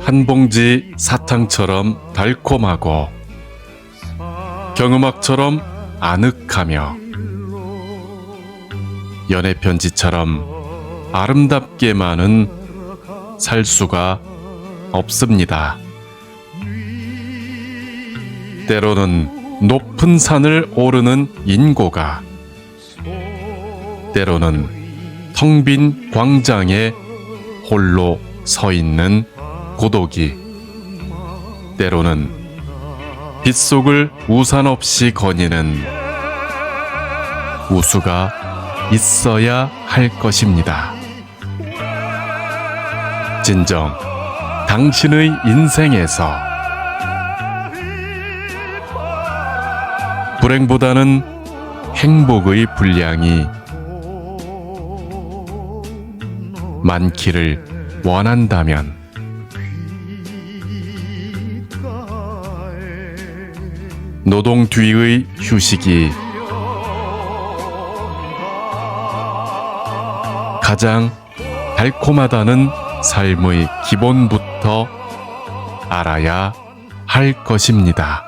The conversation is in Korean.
한 봉지 사탕처럼 달콤하고 경음악처럼 아늑하며 연애 편지처럼 아름답게만은 살 수가 없습니다. 때로는 높은 산을 오르는 인고가 때로는 텅 빈 광장에 홀로 서 있는 고독이 때로는 빗속을 우산 없이 거니는 우수가 있어야 할 것입니다. 진정 당신의 인생에서 불행보다는 행복의 분량이 많기를 원한다면 노동 뒤의 휴식이 가장 달콤하다는 삶의 기본부터 알아야 할 것입니다.